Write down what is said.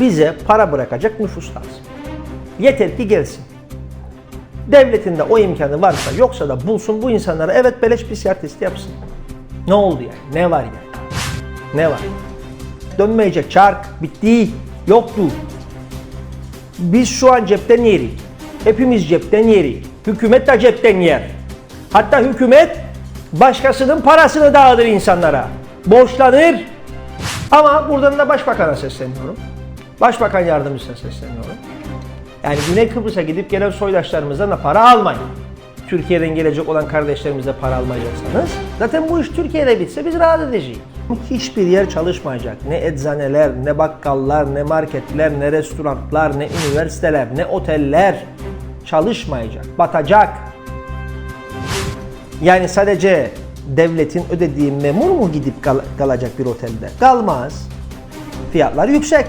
Bize para bırakacak nüfus lazım. Yeter ki gelsin. Devletinde o imkanı varsa yoksa da bulsun bu insanlara evet beleş PCR testi yapsın. Ne oldu yani? Ne var yani? Ne var? Dönmeyecek çark bitti. Yoktu. Biz şu an cepten yeri. Hepimiz cepten yeri. Hükümet de cepten yer. Hatta hükümet başkasının parasını dağıtır insanlara. Borçlanır. Ama buradan da başbakana sesleniyorum. Başbakan yardımcısına sesleniyorum. Yani Güney Kıbrıs'a gidip gelen soydaşlarımızdan da para almayın. Türkiye'den gelecek olan kardeşlerimize para almayacaksanız zaten bu iş Türkiye'de bitse biz rahat edeceğiz. Hiçbir yer çalışmayacak. Ne eczaneler, ne bakkallar, ne marketler, ne restoranlar, ne üniversiteler, ne oteller çalışmayacak. Batacak. Yani sadece devletin ödediği memur mu gidip kal- kalacak bir otelde? Kalmaz. Fiyatlar yüksek.